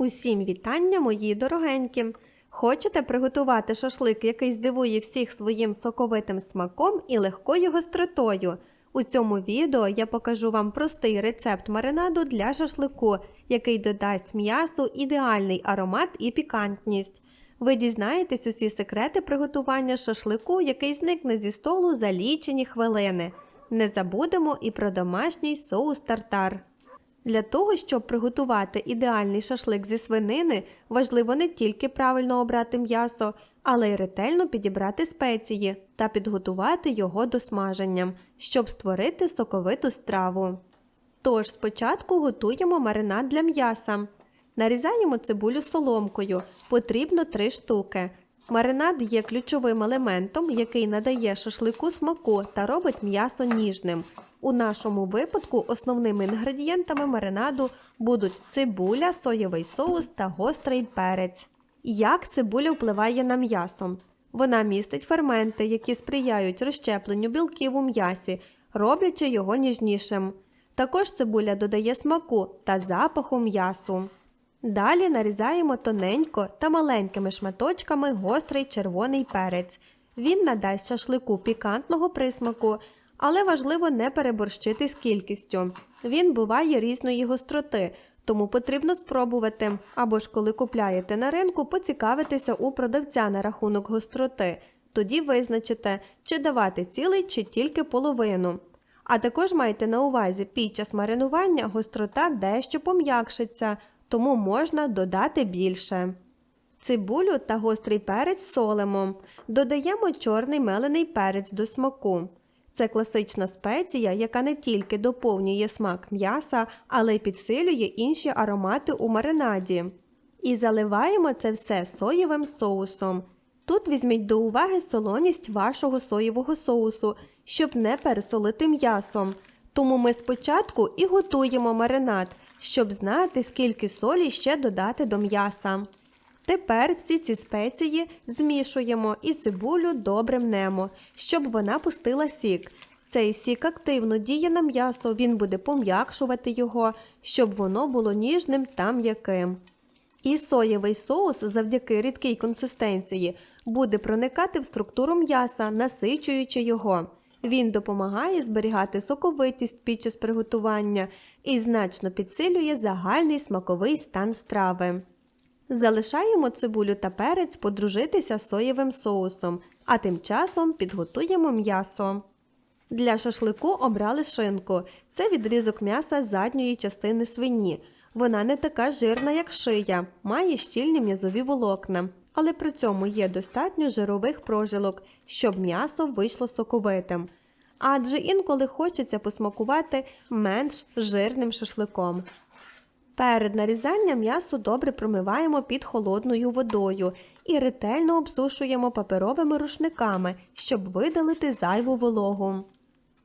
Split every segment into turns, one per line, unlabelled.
Усім вітання, мої дорогенькі! Хочете приготувати шашлик, який здивує всіх своїм соковитим смаком і легкою гостротою? У цьому відео я покажу вам простий рецепт маринаду для шашлику, який додасть м'ясу ідеальний аромат і пікантність. Ви дізнаєтесь усі секрети приготування шашлику, який зникне зі столу за лічені хвилини. Не забудемо і про домашній соус тартар. Для того, щоб приготувати ідеальний шашлик зі свинини, важливо не тільки правильно обрати м'ясо, але й ретельно підібрати спеції та підготувати його до смаження, щоб створити соковиту страву. Тож спочатку готуємо маринад для м'яса. Нарізаємо цибулю соломкою, потрібно 3 штуки. Маринад є ключовим елементом, який надає шашлику смаку та робить м'ясо ніжним. У нашому випадку основними інгредієнтами маринаду будуть цибуля, соєвий соус та гострий перець. Як цибуля впливає на м'ясо? Вона містить ферменти, які сприяють розщепленню білків у м'ясі, роблячи його ніжнішим. Також цибуля додає смаку та запаху м'ясу. Далі нарізаємо тоненько та маленькими шматочками гострий червоний перець. Він надасть шашлику пікантного присмаку, але важливо не переборщити з кількістю. Він буває різної гостроти, тому потрібно спробувати, або ж коли купляєте на ринку, поцікавитися у продавця на рахунок гостроти. Тоді визначите, чи давати цілий, чи тільки половину. А також майте на увазі, під час маринування гострота дещо пом'якшиться, тому можна додати більше. Цибулю та гострий перець солимо. Додаємо чорний мелений перець до смаку. Це класична спеція, яка не тільки доповнює смак м'яса, але й підсилює інші аромати у маринаді. І заливаємо це все соєвим соусом. Тут візьміть до уваги солоність вашого соєвого соусу, щоб не пересолити м'ясом. Тому ми спочатку і готуємо маринад, щоб знати, скільки солі ще додати до м'яса. Тепер всі ці спеції змішуємо і цибулю добре мнемо, щоб вона пустила сік. Цей сік активно діє на м'ясо, він буде пом'якшувати його, щоб воно було ніжним та м'яким. І соєвий соус завдяки рідкій консистенції буде проникати в структуру м'яса, насичуючи його. Він допомагає зберігати соковитість під час приготування і значно підсилює загальний смаковий стан страви. Залишаємо цибулю та перець подружитися з соєвим соусом, а тим часом підготуємо м'ясо. Для шашлику обрали шинку. Це відрізок м'яса задньої частини свині. Вона не така жирна, як шия, має щільні м'язові волокна, але при цьому є достатньо жирових прожилок, щоб м'ясо вийшло соковитим. Адже інколи хочеться посмакувати менш жирним шашликом. Перед нарізанням м'ясо добре промиваємо під холодною водою і ретельно обсушуємо паперовими рушниками, щоб видалити зайву вологу.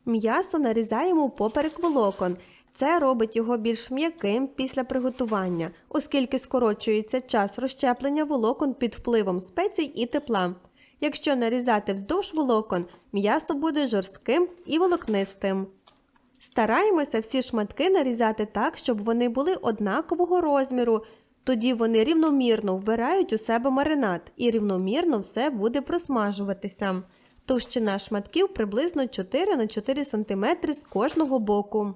М'ясо нарізаємо поперек волокон. Це робить його більш м'яким після приготування, оскільки скорочується час розщеплення волокон під впливом спецій і тепла. Якщо нарізати вздовж волокон, м'ясо буде жорстким і волокнистим. Стараємося всі шматки нарізати так, щоб вони були однакового розміру. Тоді вони рівномірно вбирають у себе маринад і рівномірно все буде просмажуватися. Товщина шматків приблизно 4 на 4 см з кожного боку.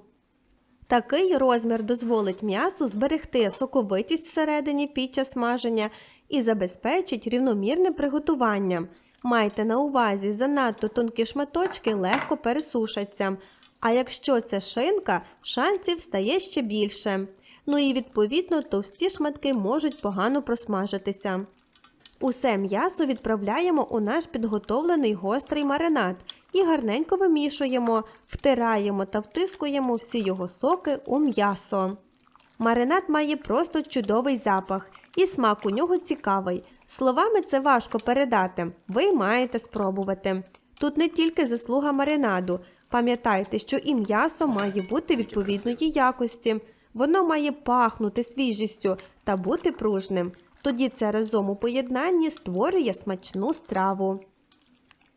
Такий розмір дозволить м'ясу зберегти соковитість всередині під час смаження і забезпечить рівномірне приготування. Майте на увазі, занадто тонкі шматочки легко пересушаться. А якщо це шинка, шансів стає ще більше. Ну і відповідно товсті шматки можуть погано просмажитися. Усе м'ясо відправляємо у наш підготовлений гострий маринад і гарненько вимішуємо, втираємо та втискуємо всі його соки у м'ясо. Маринад має просто чудовий запах, і смак у нього цікавий. Словами це важко передати, ви маєте спробувати. Тут не тільки заслуга маринаду. Пам'ятайте, що і м'ясо має бути відповідної якості, воно має пахнути свіжістю та бути пружним. Тоді це разом у поєднанні створює смачну страву.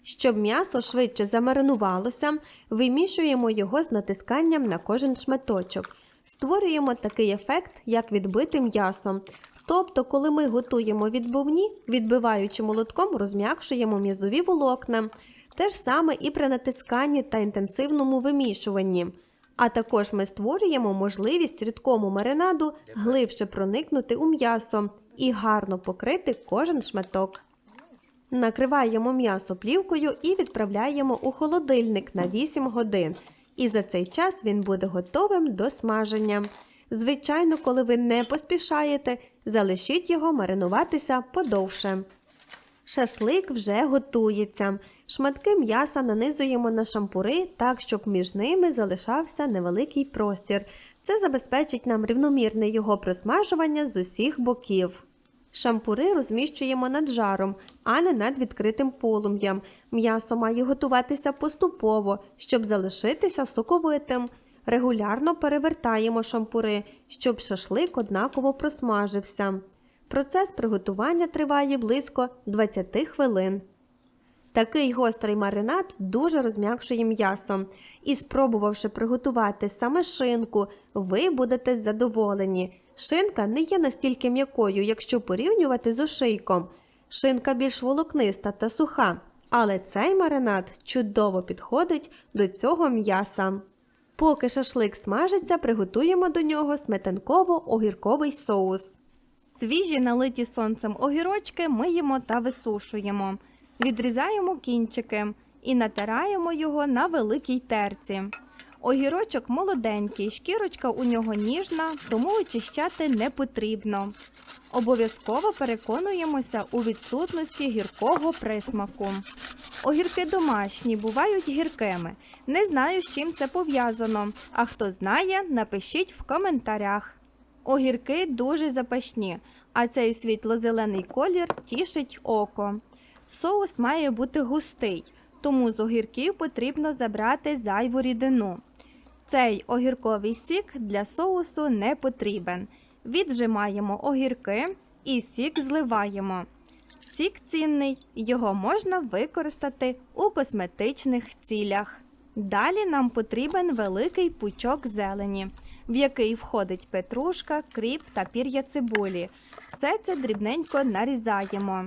Щоб м'ясо швидше замаринувалося, вимішуємо його з натисканням на кожен шматочок. Створюємо такий ефект, як відбитим м'ясом. Тобто, коли ми готуємо відбивні, відбиваючи молотком, розм'якшуємо м'язові волокна. Те ж саме і при натисканні та інтенсивному вимішуванні. А також ми створюємо можливість рідкому маринаду глибше проникнути у м'ясо і гарно покрити кожен шматок. Накриваємо м'ясо плівкою і відправляємо у холодильник на 8 годин. І за цей час він буде готовим до смаження. Звичайно, коли ви не поспішаєте, залишіть його маринуватися подовше. Шашлик вже готується. Шматки м'яса нанизуємо на шампури так, щоб між ними залишався невеликий простір. Це забезпечить нам рівномірне його просмажування з усіх боків. Шампури розміщуємо над жаром, а не над відкритим полум'ям. М'ясо має готуватися поступово, щоб залишитися соковитим. Регулярно перевертаємо шампури, щоб шашлик однаково просмажився. Процес приготування триває близько 20 хвилин. Такий гострий маринад дуже розм'якшує м'ясо. І спробувавши приготувати саме шинку, ви будете задоволені. Шинка не є настільки м'якою, якщо порівнювати з ошийком. Шинка більш волокниста та суха, але цей маринад чудово підходить до цього м'яса. Поки шашлик смажиться, приготуємо до нього сметанково-огірковий соус.
Свіжі налиті сонцем огірочки миємо та висушуємо. Відрізаємо кінчики і натираємо його на великій терці. Огірочок молоденький, шкірочка у нього ніжна, тому очищати не потрібно. Обов'язково переконуємося у відсутності гіркого присмаку. Огірки домашні бувають гіркими. Не знаю, з чим це пов'язано. А хто знає, напишіть в коментарях. Огірки дуже запашні, а цей світло-зелений колір тішить око. Соус має бути густий, тому з огірків потрібно забрати зайву рідину. Цей огірковий сік для соусу не потрібен. Віджимаємо огірки і сік зливаємо. Сік цінний, його можна використати у косметичних цілях. Далі нам потрібен великий пучок зелені, в який входить петрушка, кріп та пір'я цибулі. Все це дрібненько нарізаємо.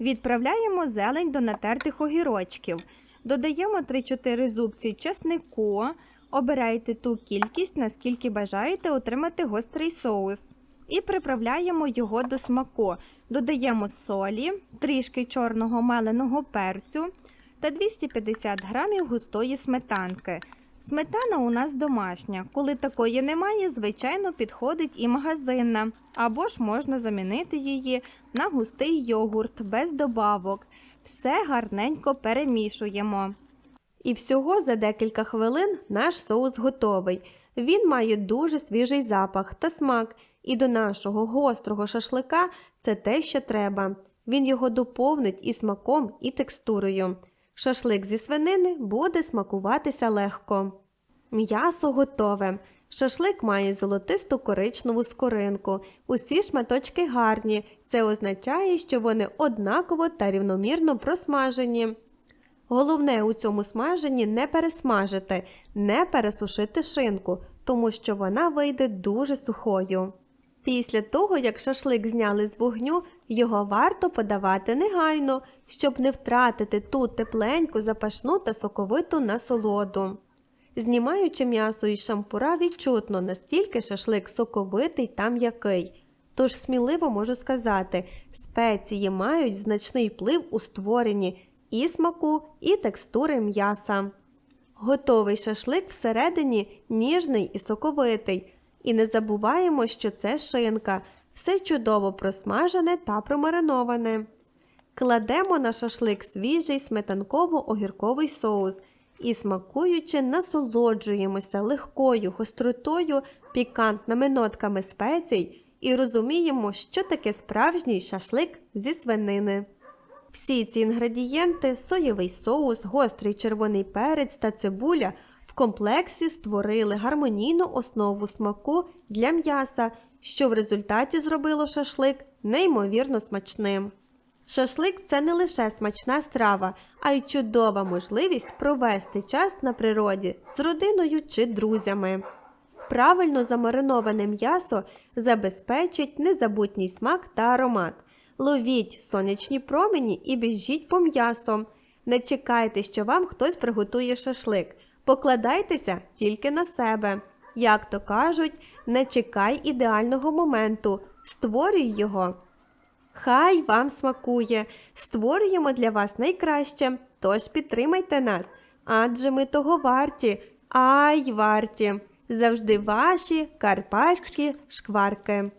Відправляємо зелень до натертих огірочків. Додаємо 3-4 зубці чеснику. Обирайте ту кількість, наскільки бажаєте отримати гострий соус. І приправляємо його до смаку. Додаємо солі, трішки чорного меленого перцю та 250 грамів густої сметанки. Сметана у нас домашня. Коли такої немає, звичайно, підходить і магазинна, або ж можна замінити її на густий йогурт без добавок. Все гарненько перемішуємо.
І всього за декілька хвилин наш соус готовий. Він має дуже свіжий запах та смак, і до нашого гострого шашлика це те, що треба. Він його доповнить і смаком, і текстурою. Шашлик зі свинини буде смакуватися легко. М'ясо готове. Шашлик має золотисту коричневу скоринку. Усі шматочки гарні. Це означає, що вони однаково та рівномірно просмажені. Головне у цьому смаженні не пересмажити, не пересушити шинку, тому що вона вийде дуже сухою. Після того, як шашлик зняли з вогню, його варто подавати негайно, щоб не втратити ту тепленьку, запашну та соковиту насолоду. Знімаючи м'ясо із шампура, відчутно, настільки шашлик соковитий та м'який. Тож сміливо можу сказати, спеції мають значний вплив у створенні і смаку, і текстури м'яса. Готовий шашлик всередині ніжний і соковитий. І не забуваємо, що це шинка, все чудово просмажене та промариноване. Кладемо на шашлик свіжий сметанково-огірковий соус і, смакуючи, насолоджуємося легкою гостротою, пікантними нотками спецій і розуміємо, що таке справжній шашлик зі свинини. Всі ці інгредієнти соєвий соус, гострий червоний перець та цибуля в комплексі створили гармонійну основу смаку для м'яса, що в результаті зробило шашлик неймовірно смачним. Шашлик це не лише смачна страва, а й чудова можливість провести час на природі з родиною чи друзями. Правильно замариноване м'ясо забезпечить незабутній смак та аромат. Ловіть сонячні промені і біжіть по м'ясо. Не чекайте, що вам хтось приготує шашлик. Покладайтеся тільки на себе. Як то кажуть, не чекай ідеального моменту, створюй його. Хай вам смакує, створюємо для вас найкраще, тож підтримайте нас, адже ми того варті, ай варті. Завжди ваші карпатські шкварки.